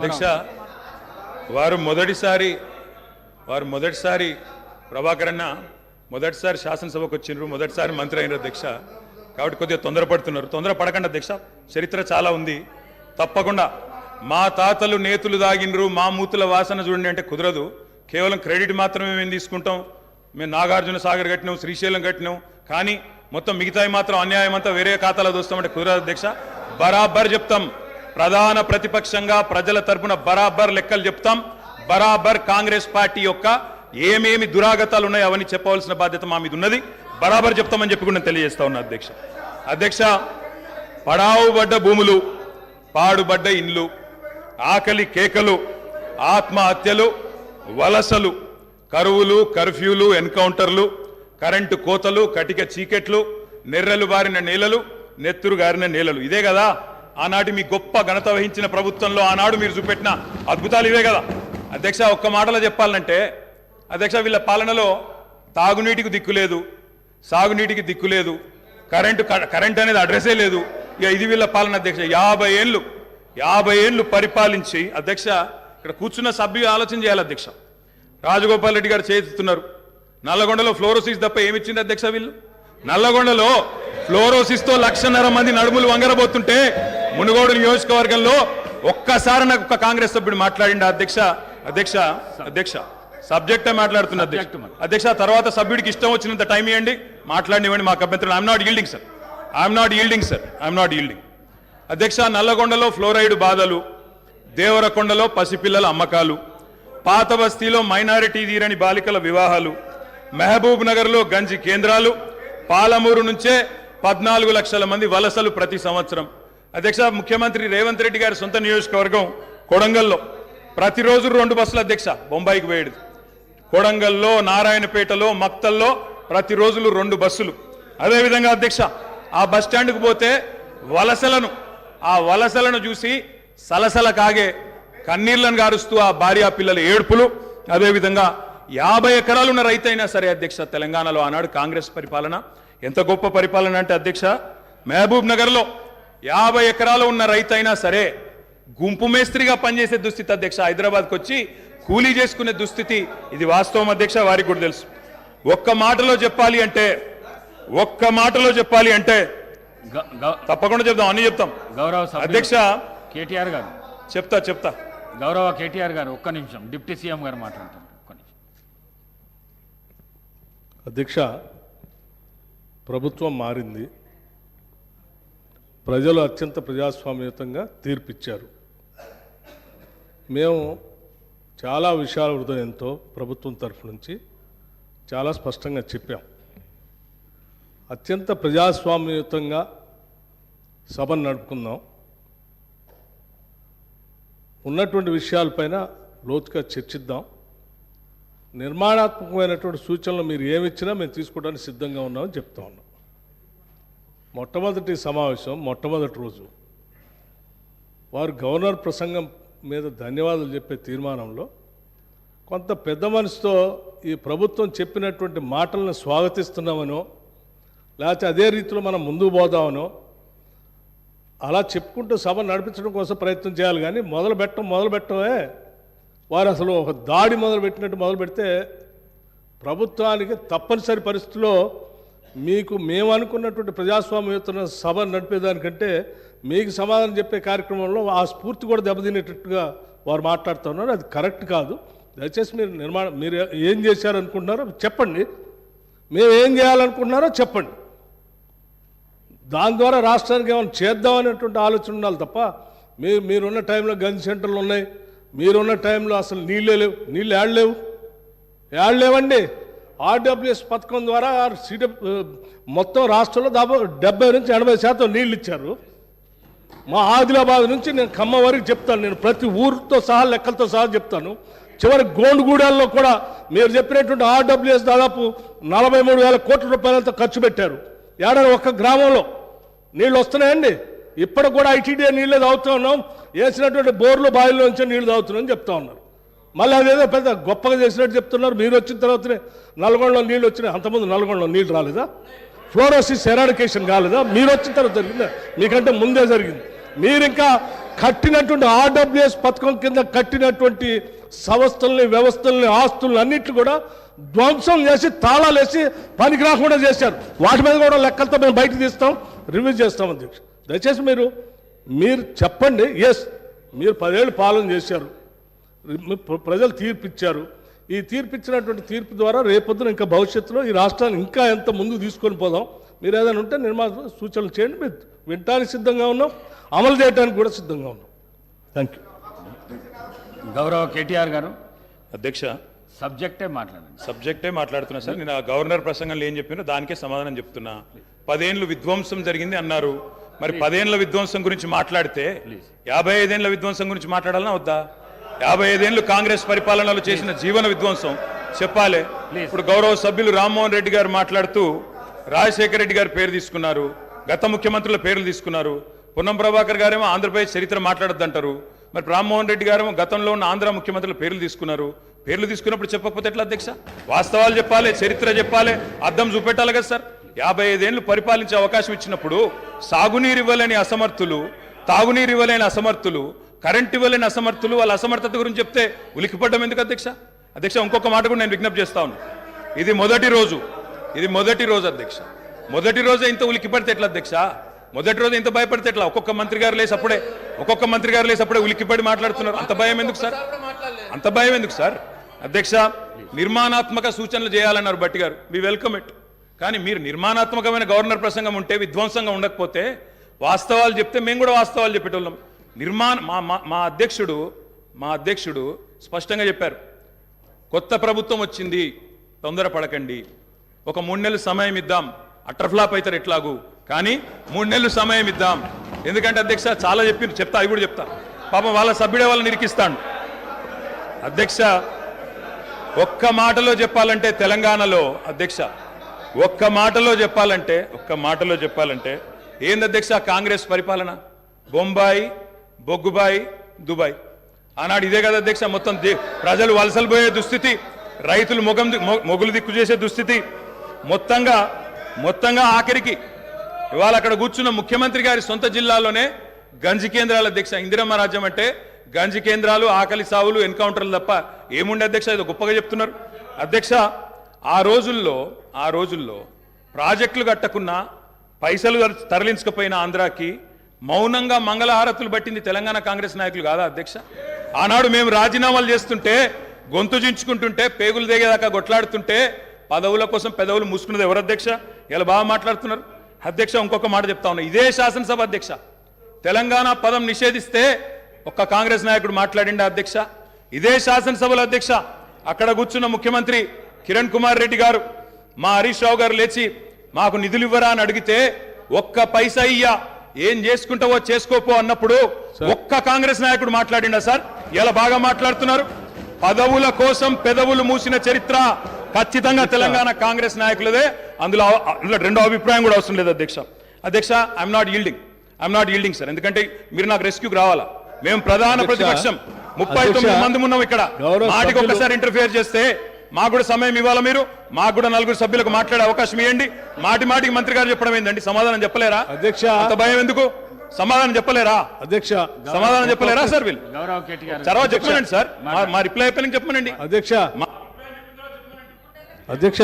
అధ్యక్ష వారు మొదటిసారి వారు మొదటిసారి ప్రభాకర్ అన్న మొదటిసారి శాసనసభకు వచ్చిండ్రు మొదటిసారి మంత్రి అయినారు అధ్యక్ష కాబట్టి కొద్దిగా తొందరపడుతున్నారు. తొందరపడకండి అధ్యక్ష చరిత్ర చాలా ఉంది. తప్పకుండా. మా తాతలు నేతులు దాగినరు మా మూతుల వాసన చూడండి అంటే కుదరదు. కేవలం క్రెడిట్ మాత్రమే మేము తీసుకుంటాం. మేము నాగార్జున సాగర్ కట్టినాం శ్రీశైలం కట్టినాం. కానీ మొత్తం మిగతాయి మాత్రం అన్యాయం అంతా వేరే ఖాతాలో దోస్తామంటే కుదరదు అధ్యక్ష బరాబర్ చెప్తాం. ప్రధాన ప్రతిపక్షంగా ప్రజల తరపున బరాబర్ లెక్కలు చెప్తాం. బరాబర్ కాంగ్రెస్ పార్టీ యొక్క ఏమేమి దురాగతాలు ఉన్నాయో అవన్నీ చెప్పవలసిన బాధ్యత మా మీద ఉన్నది బరాబర్ చెప్తామని చెప్పి కూడా తెలియజేస్తా ఉన్నా అధ్యక్ష. అధ్యక్ష పడావుబడ్డ భూములు పాడుబడ్డ ఇండ్లు ఆకలి కేకలు ఆత్మహత్యలు వలసలు కరువులు కర్ఫ్యూలు ఎన్కౌంటర్లు కరెంటు కోతలు కటిక చీకెట్లు నెర్రలు బారిన నేలలు నెత్తురు గారిన నేలలు. ఇదే కదా? ఆనాటి మీ గొప్ప ఘనత వహించిన ప్రభుత్వంలో ఆనాడు మీరు చూపెట్టిన అద్భుతాలు ఇవే కదా. అధ్యక్ష ఒక్క మాటలో చెప్పాలంటే అధ్యక్ష వీళ్ళ పాలనలో తాగునీటికి దిక్కులేదు సాగునీటికి దిక్కులేదు కరెంటు కరెంటు కరెంట్ అనేది అడ్రస్సే లేదు. ఇక ఇది వీళ్ళ పాలన అధ్యక్ష. యాభై ఏళ్ళు యాభై ఏళ్ళు పరిపాలించి అధ్యక్ష ఇక్కడ కూర్చున్న సభ్యు ఆలోచన చేయాలి అధ్యక్ష. రాజగోపాల్ రెడ్డి గారు చేస్తున్నారు నల్లగొండలో ఫ్లోరోసిస్ తప్ప ఏమిచ్చింది అధ్యక్ష వీళ్ళు? నల్లగొండలో ఫ్లోరోసిస్తో లక్షన్నర మంది నడుములు వంగరబోతుంటే మునుగోడు నియోజకవర్గంలో ఒక్కసారి నాకు ఒక కాంగ్రెస్ సభ్యుడు మాట్లాడిండు అధ్యక్ష అధ్యక్ష అధ్యక్ష. సబ్జెక్టే మాట్లాడుతున్న అధ్యక్ష. తర్వాత సభ్యుడికి ఇష్టం వచ్చినంత టైం ఇవ్వండి మాట్లాడినివ్వండి మాకు అభ్యంతరం. I'm not yielding sir I'm not yielding sir I'm not yielding అధ్యక్ష నల్లగొండలో ఫ్లోరైడ్ బాధలు దేవరకొండలో పసిపిల్లల అమ్మకాలు పాత బస్తీలో మైనారిటీ తీరని బాలికల వివాహాలు మహబూబ్ నగర్లో గంజి కేంద్రాలు పాలమూరు నుంచే పద్నాలుగు లక్షల మంది వలసలు ప్రతి సంవత్సరం. అధ్యక్ష ముఖ్యమంత్రి రేవంత్ రెడ్డి గారి సొంత నియోజకవర్గం కొడంగల్లో. ప్రతిరోజు రెండు బస్సులు అధ్యక్ష బొంబాయికి పోయేది. కొడంగల్లో నారాయణపేటలో మక్తల్లో ప్రతిరోజులు రెండు బస్సులు. అదేవిధంగా అధ్యక్ష ఆ బస్ స్టాండ్కు పోతే వలసలను ఆ వలసలను చూసి సలసల కాగే కన్నీళ్ళను గారుస్తూ ఆ భార్య పిల్లల ఏడుపులు. అదేవిధంగా యాభై ఎకరాలున్న రైతైనా సరే అధ్యక్ష తెలంగాణలో ఆనాడు కాంగ్రెస్ పరిపాలన. ఎంత గొప్ప పరిపాలన అంటే అధ్యక్ష మహబూబ్ నగర్లో యాభై ఎకరాలు ఉన్న రైతైనా సరే గుంపు మేస్త్రిగా పనిచేసే దుస్థితి అధ్యక్ష. హైదరాబాద్కి వచ్చి కూలీ చేసుకునే దుస్థితి ఇది వాస్తవం అధ్యక్ష వారికి కూడా తెలుసు. ఒక్క మాటలో చెప్పాలి అంటే ఒక్క మాటలో చెప్పాలి అంటే తప్పకుండా చెప్తాం అన్ని చెప్తాం. గౌరవ అధ్యక్ష కేటీఆర్ గారు. చెప్తా చెప్తా. గౌరవ కేటీఆర్ గారు ఒక్క నిమిషం డిప్యూటీ సీఎం గారు మాట్లాడతారు ఒక్క నిమిషం. అధ్యక్ష ప్రభుత్వం మారింది. ప్రజలు అత్యంత ప్రజాస్వామ్యతంగా తీర్పిచ్చారు. మేము చాలా విషయాల హృదయంతో ప్రభుత్వం తరఫు నుంచి చాలా స్పష్టంగా చెప్పాం. అత్యంత ప్రజాస్వామ్యయుతంగా సభను నడుపుకుందాం. ఉన్నటువంటి విషయాలపైన లోతుగా చర్చిద్దాం. నిర్మాణాత్మకమైనటువంటి సూచనలు మీరు ఏమిచ్చినా మేము తీసుకోవడానికి సిద్ధంగా ఉన్నామని చెప్తా ఉన్నాం. మొట్టమొదటి సమావేశం మొట్టమొదటి రోజు. వారు గవర్నర్ ప్రసంగం మీద ధన్యవాదాలు చెప్పే తీర్మానంలో కొంత పెద్ద మనసుతో ఈ ప్రభుత్వం చెప్పినటువంటి మాటలను స్వాగతిస్తున్నామనో లేకపోతే అదే రీతిలో మనం ముందుకు పోదామనో అలా చెప్పుకుంటూ సభ నడిపించడం కోసం ప్రయత్నం చేయాలి. కానీ మొదలు పెట్టడం మొదలు పెట్టడమే. వారు అసలు ఒక దాడి మొదలు పెట్టినట్టు మొదలు పెడితే ప్రభుత్వానికి తప్పనిసరి పరిస్థితిలో మీకు మేము అనుకున్నటువంటి ప్రజాస్వామ్యయుత సభ నడిపేదానికంటే మీకు సమాధానం చెప్పే కార్యక్రమంలో ఆ స్ఫూర్తి కూడా దెబ్బతినేటట్టుగా వారు మాట్లాడుతున్నారు అది కరెక్ట్ కాదు. దయచేసి మీరు నిర్మాణం మీరు ఏం చేశారనుకుంటున్నారో చెప్పండి. మేము ఏం చేయాలనుకుంటున్నారో చెప్పండి. దాని ద్వారా రాష్ట్రానికి ఏమైనా చేద్దామనేటువంటి ఆలోచన ఉండాలి తప్ప మీరు మీరున్న టైంలో గన్ సెంటర్లు ఉన్నాయి. మీరున్న టైంలో అసలు నీళ్ళే లేవు. నీళ్ళు ఏడలేవు లేవండి? ఆర్డబ్ల్యూఎస్ పథకం ద్వారా సిడ మొత్తం రాష్ట్రంలో దాదాపు డెబ్బై నుంచి ఎనభై శాతం నీళ్ళు ఇచ్చారు. మా ఆదిలాబాద్ నుంచి నేను ఖమ్మం వరకు చెప్తాను నేను ప్రతి ఊరితో సహా లెక్కలతో సహా చెప్తాను. చివరి గోండుగూడెల్లో కూడా మీరు చెప్పినటువంటి ఆర్డబ్ల్యూఎస్ దాదాపు నలభై మూడు వేల కోట్ల రూపాయలతో ఖర్చు పెట్టారు. ఏడాది ఒక్క గ్రామంలో నీళ్ళు వస్తున్నాయండి. ఇప్పటికి కూడా ఐటీడీ నీళ్ళే తాగుతూ ఉన్నాం. వేసినటువంటి బోర్లు బావిల్లో నుంచి నీళ్ళు తాగుతున్నాం చెప్తా ఉన్నారు. మళ్ళీ అదేదో పెద్ద గొప్పగా చేసినట్టు చెప్తున్నారు. మీరు వచ్చిన తర్వాతనే నల్గొండలో నీళ్ళు వచ్చినాయి. అంతకుముందు నల్గొండలో నీళ్ళు రాలేదా? ఫ్లోరోసిస్ ఎరాడికేషన్ కాలేదా? మీరు వచ్చిన తర్వాత జరిగిందా? మీకంటే ముందే జరిగింది. మీరు ఇంకా కట్టినటువంటి ఆర్డబ్ల్యూఎస్ పథకం కింద కట్టినటువంటి సంస్థల్ని వ్యవస్థల్ని ఆస్తుల్ని అన్నిట్లు కూడా ధ్వంసం చేసి తాళాలు వేసి పనికి రాకుండా చేశారు. వాటి మీద కూడా లెక్కలతో మేము బయటకు తీస్తాం రివ్యూ చేస్తాం అధ్యక్ష దయచేసి మీరు మీరు చెప్పండి. ఎస్ మీరు పదేళ్ళు పాలన చేశారు. ప్రజలు తీర్పు ఇచ్చారు ఈ తీర్పు ఇచ్చినటువంటి తీర్పు ద్వారా రేపొద్దున ఇంకా భవిష్యత్తులో ఈ రాష్ట్రాన్ని ఇంకా ఎంత ముందుకు తీసుకొని పోదాం. మీరు ఏదైనా ఉంటే నిర్మాణ సూచనలు చేయండి. మీరు వినటానికి సిద్ధంగా ఉన్నాం. అమలు చేయడానికి కూడా సిద్ధంగా ఉన్నాం. థ్యాంక్ యూ గౌరవ కేటీఆర్ గారు అధ్యక్ష సబ్జెక్టే మాట్లాడండి. సబ్జెక్టే మాట్లాడుతున్నా సార్. నేను ఆ గవర్నర్ ప్రసంగంలో ఏం చెప్పినో దానికే సమాధానం చెప్తున్నా. పదేండ్లు విధ్వంసం జరిగింది అన్నారు. మరి పదేండ్ల విధ్వంసం గురించి మాట్లాడితే యాభై ఐదేండ్ల విధ్వంసం గురించి మాట్లాడాలన్నా వద్దా? యాభై ఐదేండ్లు కాంగ్రెస్ పరిపాలనలో చేసిన జీవన విధ్వంసం. చెప్పాలి. ఇప్పుడు గౌరవ సభ్యులు రామ్మోహన్ రెడ్డి గారు మాట్లాడుతూ రాజశేఖర రెడ్డి గారి పేరు తీసుకున్నారు. గత ముఖ్యమంత్రుల పేర్లు తీసుకున్నారు. పొన్నం ప్రభాకర్ గారేమో ఆంధ్రప్రదేశ్ చరిత్ర మాట్లాడొద్దంటారు. మరి రామ్మోహన్ రెడ్డి గారేమో గతంలో ఉన్న ఆంధ్ర ముఖ్యమంత్రుల పేర్లు తీసుకున్నారు. పేర్లు తీసుకున్నప్పుడు చెప్పకపోతే ఎట్లా అధ్యక్ష? వాస్తవాలు చెప్పాలి చరిత్ర చెప్పాలి అర్థం చూపెట్టాలి కదా సార్. యాభై ఐదేళ్ళు పరిపాలించే అవకాశం ఇచ్చినప్పుడు సాగునీరు ఇవ్వలేని అసమర్థులు తాగునీరు ఇవ్వలేని అసమర్థులు కరెంట్ ఇవ్వలేని అసమర్థులు వాళ్ళ అసమర్థత గురించి చెప్తే ఉలికిపడ్డం ఎందుకు అధ్యక్ష? అధ్యక్ష ఇంకొక మాట కూడా నేను విజ్ఞప్తి చేస్తా ఇది మొదటి రోజు. ఇది మొదటి రోజు అధ్యక్ష. మొదటి రోజే ఇంత ఉలికిపడితే ఎట్లా అధ్యక్ష? మొదటి రోజు ఇంత భయపడితే ఎట్లా? ఒక్కొక్క మంత్రి గారు లేసి అప్పుడే ఒక్కొక్క మంత్రి గారు లేసి అప్పుడే ఉలికిపడి మాట్లాడుతున్నారు. అంత భయం ఎందుకు సార్? అంత భయం ఎందుకు సార్? అధ్యక్ష నిర్మాణాత్మక సూచనలు చేయాలన్నారు భట్టి గారు. మీ వెల్కమ్ ఇట్ కానీ మీరు నిర్మాణాత్మకమైన గవర్నర్ ప్రసంగం ఉంటే విధ్వంసంగా ఉండకపోతే వాస్తవాలు చెప్తే మేము కూడా వాస్తవాలు చెప్పేటోళ్ళం. నిర్మాణ మా మా- మా అధ్యక్షుడు మా అధ్యక్షుడు స్పష్టంగా చెప్పారు. కొత్త ప్రభుత్వం వచ్చింది తొందరపడకండి. ఒక మూడు నెలలు సమయం ఇద్దాం. అట్రఫ్లాప్ అవుతారు ఎట్లాగూ. కానీ మూడు నెలలు సమయం ఇద్దాం. ఎందుకంటే అధ్యక్ష చాలా చెప్పి చెప్తా అవి కూడా చెప్తా. పాపం వాళ్ళ సభ్యుడే వాళ్ళని నిరికిస్తాను అధ్యక్ష ఒక్క మాటలో చెప్పాలంటే తెలంగాణలో అధ్యక్ష ఒక్క మాటలో చెప్పాలంటే ఒక్క మాటలో చెప్పాలంటే ఏంది అధ్యక్ష కాంగ్రెస్ పరిపాలన? బొంబాయి బొగ్గుబాయి దుబాయ్. ఆనాడు ఇదే కదా అధ్యక్ష మొత్తం దే- ప్రజలు వలసలు పోయే దుస్థితి రైతులు మొగం మొగులు దిక్కు చేసే దుస్థితి. మొత్తంగా మొత్తంగా ఆఖరికి ఇవాళ అక్కడ కూర్చున్న ముఖ్యమంత్రి గారి సొంత జిల్లాలోనే గంజి కేంద్రాల అధ్యక్ష ఇందిరమ్మ రాజ్యం అంటే గంజి కేంద్రాలు ఆకలి సావులు ఎన్కౌంటర్లు తప్ప ఏముండే అధ్యక్ష? ఇది గొప్పగా చెప్తున్నారు. అధ్యక్ష ఆ రోజుల్లో ఆ రోజుల్లో ప్రాజెక్టులు కట్టకున్నా పైసలు తరలించకపోయిన ఆంధ్రాకి మౌనంగా మంగళహారతులు పట్టింది తెలంగాణ కాంగ్రెస్ నాయకులు కాదా అధ్యక్ష? ఆనాడు మేము రాజీనామాలు చేస్తుంటే గొంతు చించుకుంటుంటే పేగులు దిగేదాకా కొట్లాడుతుంటే పదవుల కోసం పెదవులు మూసుకున్నది ఎవరు అధ్యక్ష? ఇలా బాగా మాట్లాడుతున్నారు. అధ్యక్ష ఇంకొక మాట చెప్తా ఉన్నా. ఇదే శాసనసభ అధ్యక్ష. తెలంగాణ పదం నిషేధిస్తే ఒక్క కాంగ్రెస్ నాయకుడు మాట్లాడిండా అధ్యక్ష? ఇదే శాసనసభలో అధ్యక్ష అక్కడ కూర్చున్న ముఖ్యమంత్రి కిరణ్ కుమార్ రెడ్డి గారు మా హరీష్ రావు గారు లేచి మాకు నిధులు ఇవ్వరా అని అడిగితే ఒక్క పైసా ఇయ్యా. ఏం చేసుకుంటావో చేసుకోపో అన్నప్పుడు ఒక్క కాంగ్రెస్ నాయకుడు మాట్లాడిండా సార్? ఇలా బాగా మాట్లాడుతున్నారు? పదవుల కోసం పెదవులు మూసిన చరిత్ర ఖచ్చితంగా తెలంగాణ కాంగ్రెస్ నాయకులదే. అందులో అందులో రెండో అభిప్రాయం కూడా అవసరం లేదు అధ్యక్ష. అధ్యక్ష I'm not yielding I'm not yielding sir ఎందుకంటే మీరు నాకు రెస్క్యూకి రావాలా? మేము ప్రధాన ప్రతిపక్షం. ముప్పై తొమ్మిది మంది ఉన్నాం ఇక్కడ. మాటికి సభ్యులు- ఒక్కసారి ఇంటర్ఫియర్ చేస్తే మాకు కూడా సమయం ఇవ్వాలా మీరు? మాకు కూడా నలుగురు సభ్యులకు మాట్లాడే అవకాశం ఇవ్వండి మాటి మాటికి మంత్రి గారు చెప్పడం ఏందండి? సమాధానం చెప్పలేరా? అధ్యక్ష. అంత భయం ఎందుకు? సమాధానం చెప్పలేరా? అధ్యక్ష. సమాధానం చెప్పలేరా సార్ వీళ్ళు? తర్వాత చెప్పమనండి సార్. మా- రిప్లై అయిపోయినాక చెప్పమనండి. అధ్యక్ష. మా- అధ్యక్ష.